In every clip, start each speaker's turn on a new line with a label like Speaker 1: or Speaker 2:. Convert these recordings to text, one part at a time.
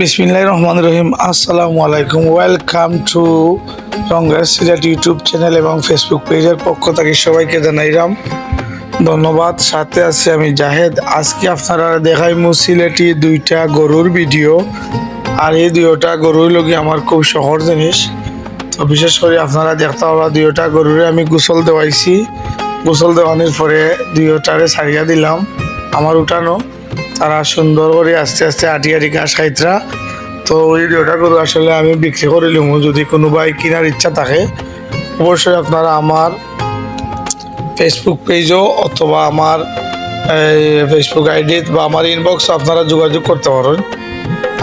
Speaker 1: বিসমিল্লাহ রহমান রহিম, আসসালামু আলাইকুম। Welcome to Rongar Sylhet YouTube channel এবং ফেসবুক পেজের পক্ষ থেকে সবাইকে জানাইলাম ধন্যবাদ, সাথে আছি আমি জাহেদ। আজকে আপনারা দেখাইমু সিলেটি দুইটা গরুর ভিডিও। আর এই দুইটা গরুর লগে আমার খুব শহর জিনিস। তো বিশেষ করে আপনারা দেখতে পাবা দুইটা গরুরে আমি গোসল দেওয়াইছি। গোসল দেওয়ানোর পরে দুইটারে ছাড়িয়া দিলাম। আমার উঠানো। তারা সুন্দর করে আস্তে আস্তে আটি আটি ঘাস খাইতরা। তো ওই দুইটা গরু আসলে আমি বিক্রি করে লিম, যদি কোনোবাই কেনার ইচ্ছা থাকে, অবশ্যই আপনারা আমার ফেসবুক পেজও অথবা আমার ফেসবুক আইডিত বা আমার ইনবক্স আপনারা যোগাযোগ করতে পারেন।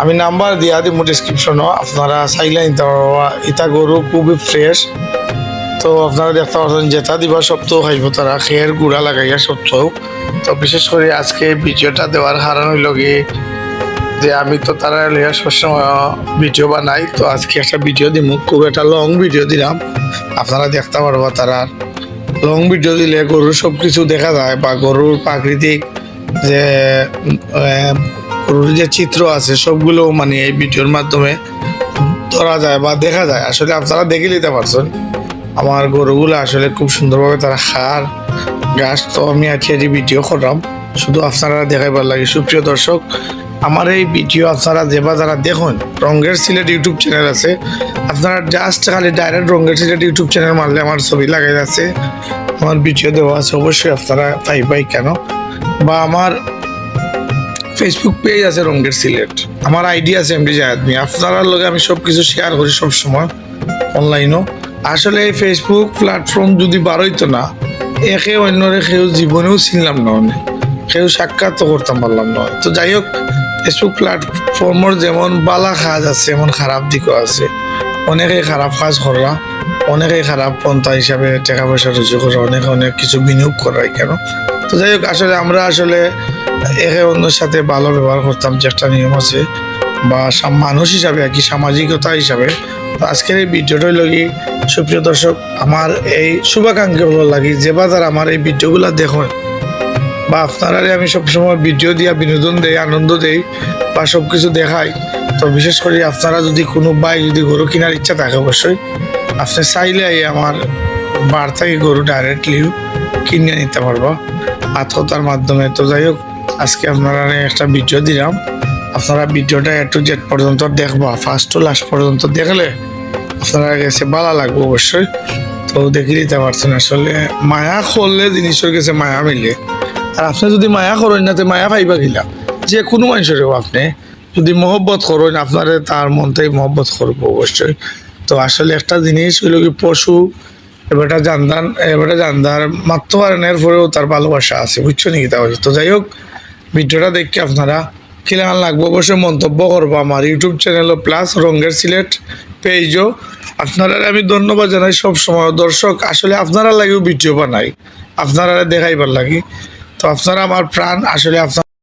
Speaker 1: আমি নাম্বার দিয়া দিব ডিসক্রিপশনও আপনারা চাইলে ইটা গরু খুবই ফ্রেশ তো আপনারা দেখতে পাচ্ছেন যেটা দিবা সপ্তাহ খাইব তারা, খেয়ের গুড়া লাগাইয়া সপ্তাহ। তো বিশেষ করে আজকে ভিডিওটা দেওয়ার কারণ হইল গিয়ে যে আমি তো তারা লিয়া সবসময় ভিডিও বানাই, তো আজকে একটা ভিডিও দিব খুব একটা লং ভিডিও দিলাম। আপনারা দেখতে পারবা তারা, লং ভিডিও দিলে গরুর সব কিছু দেখা যায়, বা গরুর প্রাকৃতিক যে গরুর যে চিত্র আছে, সবগুলো মানে এই ভিডিওর মাধ্যমে ধরা যায় বা দেখা যায়। আসলে আপনারা দেখে নিতে পারছেন। আমার গরুগুলো আসলে খুব সুন্দরভাবে তারা খার গাছ তো আমি আজকে আজ ভিডিও করলাম, শুধু আপনারা দেখাইবার লাগে। সুপ্রিয় দর্শক, আমার এই ভিডিও আপনারা যেবা যারা দেখুন রঙ্গের সিলেট ইউটিউব চ্যানেল আছে, আপনারা জাস্ট খালি ডাইরেক্ট রঙ্গের সিলেট ইউটিউব চ্যানেল মারলে আমার ছবি লাগাই আছে আমার ভিডিও দেওয়া আছে, অবশ্যই আপনারা পাইবাই কেন? বা আমার ফেসবুক পেজ আছে রঙ্গের সিলেট। আমার আইডি আছে এমডি জাহাদ মিয়া। আপনার লগে আমি সব কিছু শেয়ার করি সব সময় অনলাইনও আসলে এই ফেসবুক প্ল্যাটফর্ম যদি বারোইতো না, একে অন্যরে কেউ জীবনেও চিনলাম না অনেক কেউ সাক্ষাৎ করতাম পারলাম না তো যাই হোক ফেসবুক প্ল্যাটফর্মের যেমন বালা কাজ আছে, এমন খারাপ দিকও আছে। অনেকে খারাপ কাজ করা অনেকে খারাপ পন্থা হিসাবে টাকা পয়সা রুজু করা অনেকে অনেক কিছু বিনিয়োগ করাই কেন? তো যাই হোক, আসলে আমরা আসলে একে অন্যের সাথে ভালো ব্যবহার করতাম যে একটা নিয়ম আছে। বা মানুষ হিসাবে আর কি, সামাজিকতা হিসাবে। তো আজকের এই ভিডিওটা লাগি সুপ্রিয় দর্শক, আমার এই শুভাকাঙ্ক্ষী হলো লাগি, যে বাজার আমার এই ভিডিওগুলো দেখুন, বা আপনারা আমি সবসময় ভিডিও দিয়া বিনোদন দেই, আনন্দ দেই, বা সব কিছু দেখাই, তো বিশেষ করে আপনারা যদি কোনো বাই, যদি গরু কেনার ইচ্ছা থাকে অবশ্যই, আপনি চাইলে আমার বার থেকে গরু ডাইরেক্টলি কিনে নিতে পারব। আত্মতার মাধ্যমে, তো যাই হোক, আজকে আপনারা একটা ভিডিও দিলাম। আপনারা ভিডিওটা একটু জেড পর্যন্ত দেখবা ফার্স্ট টু লাস্ট পর্যন্ত দেখলে আপনারা কাছে ভালো লাগবে অবশ্যই। তো দেখে নিতে পারছেন আসলে মায়া করলে জিনিসের কাছে মায়া মিলে। আর আপনি যদি মায়া করেন না, তো মায়া পাইবা গিলা যে কোনো মানুষেরও আপনি যদি মহব্বত করেন, আপনারে তার মনটাই মহব্বত করব অবশ্যই। তো আসলে একটা জিনিস হইল কি, পশু, এবারটা জানদান, এবারটা জানদার মাত্র পারেন এরপরেও তার ভালোবাসা আছে, বুঝছ নাকি? তা তো যাই হোক, ভিডিওটা দেখে আপনারা কিলান লাগবো অবশ্যই মন্তব্য করব আমার ইউটিউব চ্যানেলও প্লাস রঙ্গের সিলেট পেজও আপনারা আমি ধন্যবাদ জানাই সব সময়। দর্শক, আসলে আপনারা লাগেও ভিডিও বানাই, আপনারা দেখাইবার লাগে। তো আপনারা আমার প্রাণ, আসলে আপনার